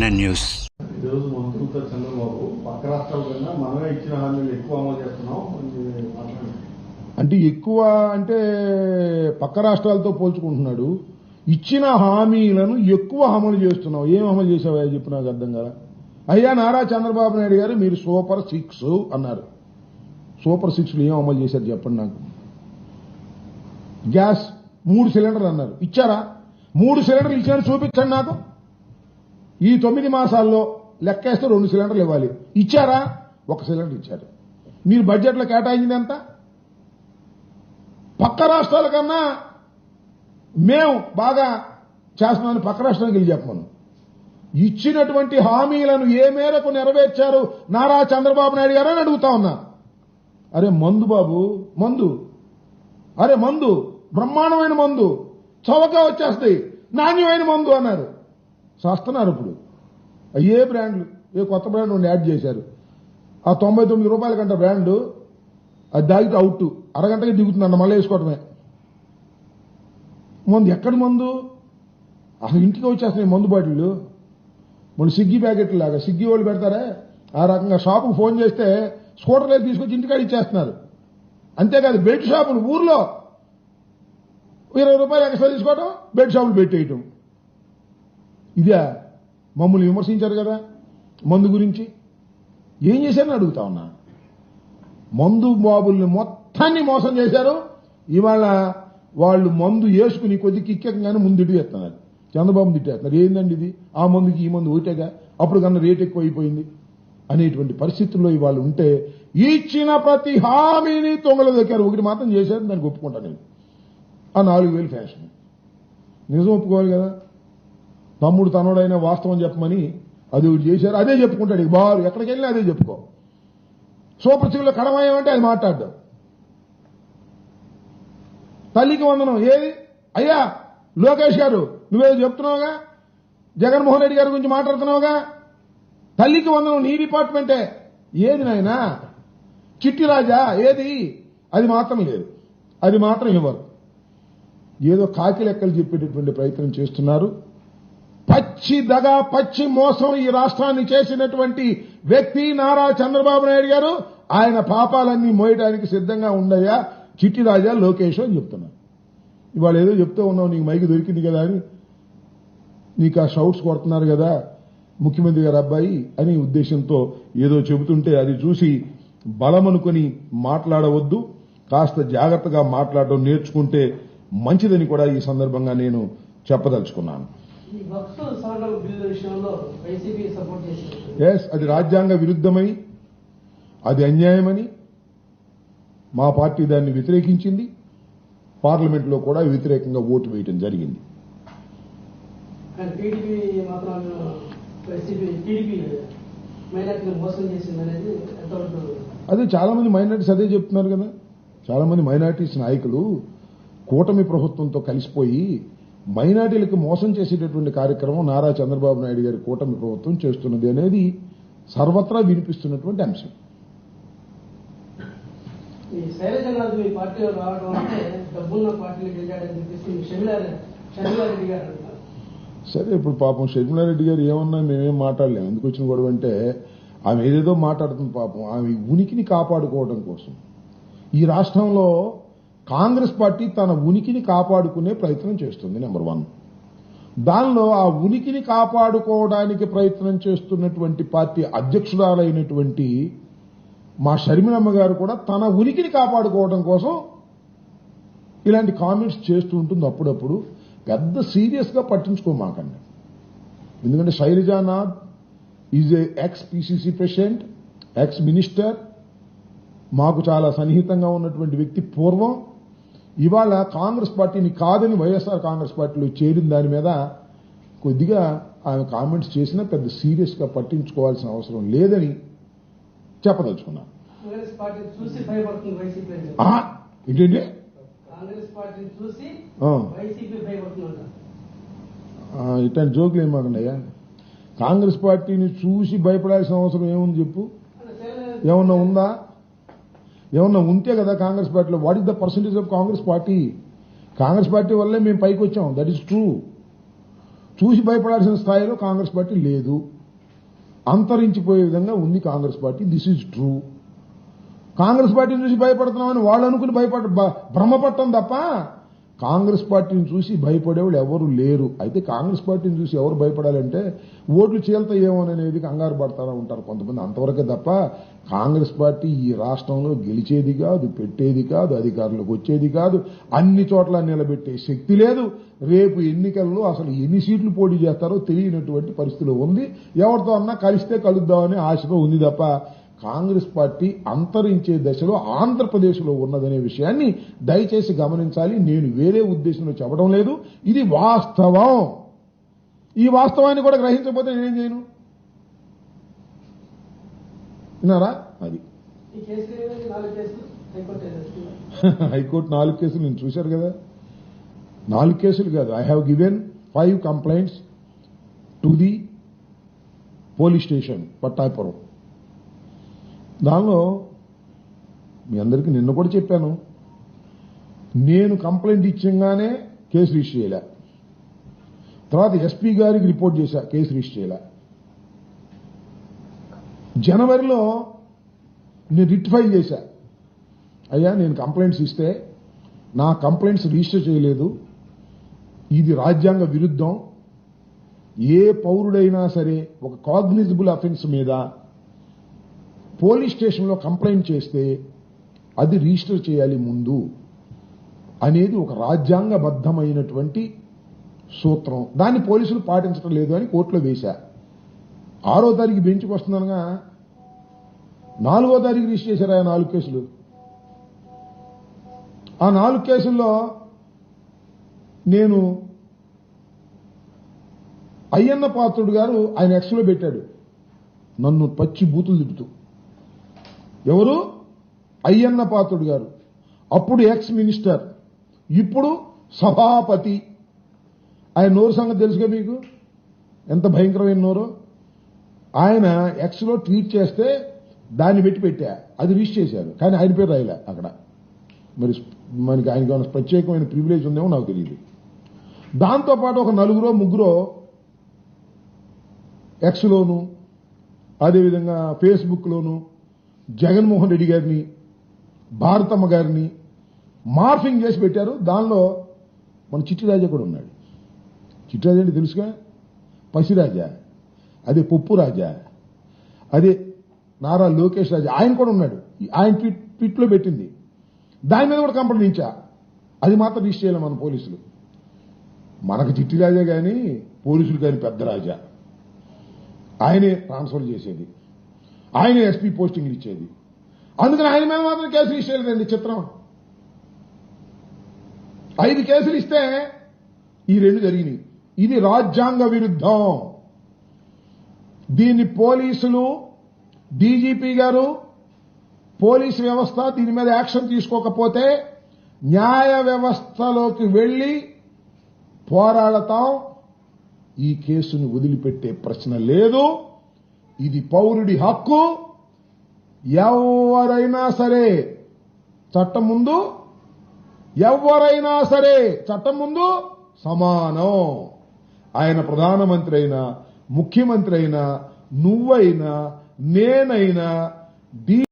NN news ఈరోజు మంత్రులతో చంద్రబాబు పక్క రాష్ట్రాల కన్నా మనమే ఇచ్చిన హామీలు ఎక్కువ అమలు చేస్తున్నాం. అని మాట్లాడారు అంటే ఎక్కువ అంటే పక్క రాష్ట్రాలతో పోల్చుకుంటున్నాడు. ఇచ్చిన హామీలను ఎక్కువ అమలు చేస్తున్నావు. ఏం అమలు చేసావా చెప్పు నాకు అర్థం కదా అయ్యా నారా చంద్రబాబు నాయుడు గారు మీరు సూపర్ సిక్స్ అన్నారు. సూపర్ సిక్స్ ఏం అమలు చేశారు చెప్పండి నాకు. గ్యాస్ మూడు సిలిండర్లు అన్నారు. ఇచ్చారా? మూడు సిలిండర్లు ఇచ్చారని చూపించండి నాకు. ఈ తొమ్మిది మాసాల్లో లెక్కేస్తే రెండు సిలిండర్లు ఇవ్వాలి. ఇచ్చారా? ఒక సిలిండర్ ఇచ్చారు. మీరు బడ్జెట్లో కేటాయించింది ఎంత? పక్క రాష్ట్రాల కన్నా మేము బాగా చేస్తున్నామని పక్క రాష్ట్రానికి వెళ్ళి చెప్పమను. ఇచ్చినటువంటి హామీలను ఏ మేరకు నెరవేర్చారు? నారా చంద్రబాబు నాయుడు గారు అని అడుగుతా ఉన్నా. అరే మందు బాబు మందు. అరే మందు బ్రహ్మాండమైన మందు. చౌకగా వచ్చేస్తాయి. నాణ్యమైన మందు అన్నారు. చేస్తున్నారు ఇప్పుడు. అయ్యే బ్రాండ్లు ఏ కొత్త బ్రాండ్ ఉండి యాడ్ చేశారు. ఆ తొంభై తొమ్మిది రూపాయల కంటే బ్రాండ్ అది దాగితే అవుట్. అరగంటకి దిగుతుందన్న మళ్ళీ వేసుకోవటమే. మందు ఎక్కడి మందు? అసలు ఇంటికి వచ్చేస్తున్నాయి మందు బాటిళ్ళు. మన సిగ్గి ప్యాకెట్లు లాగా. సిగ్గి వాళ్ళు పెడతారే? ఆ రకంగా షాపుకు ఫోన్ చేస్తే స్కూటర్లో తీసుకొచ్చి ఇంటికాడ ఇచ్చేస్తున్నారు. అంతేకాదు బెడ్ షాపులు ఊర్లో. ఇరవై రూపాయలు ఎక్స్ట్రా తీసుకోవడం బెడ్ షాపులు పెట్టేయటం. ఇదే మమ్మల్ని విమర్శించారు కదా మందు గురించి? ఏం చేశారని అడుగుతా ఉన్నా. మందు బాబుల్ని మొత్తాన్ని మోసం చేశారు. ఇవాళ వాళ్ళు మందు వేసుకుని కొద్ది కిక్కకంగానే ముందు తిట్టేస్తున్నారు చంద్రబాబు తిట్టేస్తున్నారు ఏందండి ఇది? ఆ మందుకి ఈ మందు ఒకటేగా? అప్పుడు కన్నా రేట్ ఎక్కువ అయిపోయింది. అనేటువంటి పరిస్థితుల్లో ఇవాళ ఉంటే ఇచ్చిన ప్రతి హామీని తొంగలు దొక్కారు. ఒకటి మాత్రం చేశారు దానికి ఒప్పుకుంటాను నేను. ఆ నాలుగు వేలు ఫ్యాషన్ నిజం ఒప్పుకోవాలి కదా? తమ్ముడు తనుడైన వాస్తవం చెప్పమని అది చేశారు. అదే చెప్పుకుంటాడు. ఇక బారు ఎక్కడికి వెళ్ళినా అదే చెప్పుకో. సూపర్ కడమాయం అంటే అది మాట్లాడ్డావు తల్లికి వందనం. ఏది? అయ్యా లోకేష్ గారు నువ్వేదో చెప్తున్నావుగా? జగన్మోహన్ రెడ్డి గారి గురించి మాట్లాడుతున్నావుగా? తల్లికి వందనం నీ డిపార్ట్మెంటే. ఏది నాయనా? చిట్టి రాజా ఏది? అది మాత్రం లేదు. అది మాత్రం ఇవ్వరు. ఏదో కాకి లెక్కలు చెప్పేటటువంటి ప్రయత్నం చేస్తున్నారు. పచ్చి దగా పచ్చి మోసం ఈ రాష్ట్రాన్ని చేసినటువంటి వ్యక్తి నారా చంద్రబాబు నాయుడు గారు ఆయన పాపాలన్నీ మోయడానికి సిద్ధంగా ఉండయా? చిట్టిరాజా లోకేష్ అని చెప్తున్నాను ఇవాళ ఏదో చెప్తూ ఉన్నావు నీకు మైకి దొరికింది కదా అని. నీకు ఆ షౌట్స్ కొడుతున్నారు కదా ముఖ్యమంత్రి గారు అబ్బాయి అని ఉద్దేశంతో ఏదో చెబుతుంటే అది చూసి బలమనుకొని మాట్లాడవద్దు కాస్త జాగ్రత్తగా మాట్లాడడం నేర్చుకుంటే మంచిదని కూడా ఈ సందర్భంగా నేను చెప్పదలుచుకున్నాను. ఎస్ అది రాజ్యాంగ విరుద్ధమని అది అన్యాయమని మా పార్టీ దాన్ని వ్యతిరేకించింది. పార్లమెంట్లో కూడా వ్యతిరేకంగా ఓటు వేయటం జరిగింది. అదే చాలా మంది మైనార్టీస్ అదే చెప్తున్నారు కదా. చాలా మంది మైనార్టీస్ నాయకులు కూటమి ప్రభుత్వంతో కలిసిపోయి మైనార్టీలకు మోసం చేసేటటువంటి కార్యక్రమం నారా చంద్రబాబు నాయుడు గారి కూటమి ప్రభుత్వం చేస్తున్నది అనేది సర్వత్రా వినిపిస్తున్నటువంటి అంశం. సరే ఇప్పుడు పాపం షర్మిలారెడ్డి గారు ఏమన్నా మేమేం మాట్లాడలేము ఎందుకు వచ్చిన గొడవ అంటే ఆమె ఏదేదో మాట్లాడుతుంది పాపం. ఆమె ఉనికిని కాపాడుకోవడం కోసం. ఈ రాష్ట్రంలో కాంగ్రెస్ పార్టీ తన ఉనికిని కాపాడుకునే ప్రయత్నం చేస్తుంది నెంబర్ వన్ దానిలో ఆ ఉనికిని కాపాడుకోవడానికి ప్రయత్నం చేస్తున్నటువంటి పార్టీ అధ్యక్షురాలైనటువంటి మా షర్మిలమ్మ గారు కూడా తన ఉనికిని కాపాడుకోవడం కోసం ఇలాంటి కామెంట్స్ చేస్తూ ఉంటుంది అప్పుడప్పుడు. పెద్ద సీరియస్గా పట్టించుకోమాకండి ఎందుకంటే Sailajanath is a ex PCC president ex minister మాకు చాలా సన్నిహితంగా ఉన్నటువంటి వ్యక్తి పూర్వం. ఇవాళ కాంగ్రెస్ పార్టీని కాదని వైఎస్ఆర్ కాంగ్రెస్ పార్టీలో చేరిన దాని మీద కొద్దిగా ఆమె కామెంట్స్ చేసినా పెద్ద సీరియస్గా పట్టించుకోవాల్సిన అవసరం లేదని చెప్పదలుచుకున్నాను ఏంటండి? ఇట్లాంటి జోకులు ఏం మాకండియా కాంగ్రెస్ పార్టీని చూసి భయపడాల్సిన అవసరం ఏముంది చెప్పు? ఏమన్నా ఉందా? ఏమన్నా ఉంటే కదా కాంగ్రెస్ పార్టీలో what is the percentage of Congress party? Congress party వల్లే మేము పైకి వచ్చాం దట్ ఈస్ ట్రూ చూసి భయపడాల్సిన స్థాయిలో కాంగ్రెస్ పార్టీ లేదు. అంతరించిపోయే విధంగా ఉంది Congress party this is true Congress పార్టీని చూసి భయపడుతున్నామని వాళ్ళు అనుకుని భయపడ బ- భ్రమపడటం తప్ప కాంగ్రెస్ పార్టీని చూసి భయపడేవాళ్ళు ఎవరు లేరు. అయితే కాంగ్రెస్ పార్టీని చూసి ఎవరు భయపడాలంటే ఓట్లు చీలతాయేమో అనేది కంగారు పడతారా ఉంటారు కొంతమంది. అంతవరకే తప్ప కాంగ్రెస్ పార్టీ ఈ రాష్ట్రంలో గెలిచేది కాదు పెట్టేది కాదు అధికారంలోకి వచ్చేది కాదు. అన్ని చోట్ల నిలబెట్టే శక్తి లేదు. రేపు ఎన్నికల్లో అసలు ఎన్ని సీట్లు పోటీ చేస్తారో తెలియనటువంటి పరిస్థితిలో ఉంది. ఎవరితో అన్నా కలిస్తే కలుద్దామనే ఆశగా ఉంది తప్ప కాంగ్రెస్ పార్టీ అంతరించే దశలో ఆంధ్రప్రదేశ్లో ఉన్నదనే విషయాన్ని దయచేసి గమనించాలి. నేను వేరే ఉద్దేశంలో చెప్పడం లేదు. ఇది వాస్తవం. ఈ వాస్తవాన్ని కూడా గ్రహించకపోతే నేనేం చేయను? విన్నారా? అది. హైకోర్టు నాలుగు కేసులు నేను చూశారు కదా. నాలుగు కేసులు కాదు. I have given five complaints to the police station Pattapuram దానిలో మీ అందరికీ నిన్న కూడా చెప్పాను. నేను కంప్లైంట్ ఇచ్చంగానే కేసు రిజిస్టర్ చేయలే. తర్వాత ఎస్పీ గారికి రిపోర్ట్ చేశా కేసు రిజిస్టర్ చేయలే. జనవరిలో నేను రిట్ ఫైల్ చేశా. అయ్యా నేను కంప్లైంట్స్ ఇస్తే నా కంప్లైంట్స్ రిజిస్టర్ చేయలేదు. ఇది రాజ్యాంగ విరుద్ధం. ఏ పౌరుడైనా సరే ఒక కాగ్నిజబుల్ అఫెన్స్ మీద పోలీస్ స్టేషన్లో కంప్లైంట్ చేస్తే అది రిజిస్టర్ చేయాలి ముందు అనేది ఒక రాజ్యాంగబద్ధమైనటువంటి సూత్రం. దాన్ని పోలీసులు పాటించడం లేదు అని కోర్టులో వేశా. ఆరో తారీఖు బెంచ్కి వస్తుందనగా నాలుగో తారీఖు రిజిస్టర్ చేశారు ఆ నాలుగు కేసులు? ఆ నాలుగు కేసుల్లో నేను అయ్యన్న పాత్రుడు గారు ఆయన ఎక్స్లో పెట్టాడు. నన్ను పచ్చి బూతులు తిప్పుతూ. ఎవరు? అయ్యన్న పాత్రుడు గారు. అప్పుడు ఎక్స్ మినిస్టర్ ఇప్పుడు సభాపతి. ఆయన నోరు సంగతి తెలుసుగా మీకు? ఎంత భయంకరమైన నోరు? ఆయన ఎక్స్లో ట్వీట్ చేస్తే దాన్ని పెట్టి పెట్టా. అది రిజిస్టర్ చేశారు. కానీ ఆయన పేరు రాయలే అక్కడ. మరి మనకి ఆయనకి ఏమైనా ప్రత్యేకమైన ప్రివిలేజ్ ఉందేమో నాకు తెలియదు. దాంతోపాటు ఒక నలుగురో ముగ్గురో ఎక్స్లోను అదేవిధంగా ఫేస్బుక్లోను జగన్మోహన్ రెడ్డి గారిని భారతమ్మ గారిని మార్ఫింగ్ చేసి పెట్టారు. దానిలో మన చిట్టిరాజా కూడా ఉన్నాడు. చిట్టిరాజా అంటే తెలుసుగా? పసిరాజా. అదే పప్పు రాజా. అదే నారా లోకేష్ రాజా. ఆయన కూడా ఉన్నాడు. ఆయన ట్విట్ ట్వీట్లో పెట్టింది. దాని మీద కూడా కంప్లైంట్ ఇచ్చా. అది మాత్రం రిజిస్టర్ చేయాలి మన పోలీసులు. మనకు చిట్టి రాజా కానీ పోలీసులు కానీ పెద్ద రాజా. ఆయనే ట్రాన్స్ఫర్ చేసేది. ఆయన ఎస్పీ పోస్టింగ్లు ఇచ్చేది. అందుకని ఆయన మీద మాత్రం కేసులు ఇచ్చేయలేదండి చిత్రం. ఐదు కేసులు ఇస్తే ఈ రెండు జరిగినాయి. ఇది రాజ్యాంగ విరుద్ధం. దీన్ని పోలీసులు డీజీపీ గారు పోలీసు వ్యవస్థ దీని మీద యాక్షన్ తీసుకోకపోతే న్యాయ వ్యవస్థలోకి వెళ్ళి పోరాడతాం. ఈ కేసును వదిలిపెట్టే ప్రశ్న లేదు. ఇది పౌరుడి హక్కు. ఎవరైనా సరే చట్టం ముందు ఎవరైనా సరే చట్టం ముందు సమానం. ఆయన ప్రధానమంత్రి అయినా ముఖ్యమంత్రి అయినా నువ్వైనా నేనైనా డి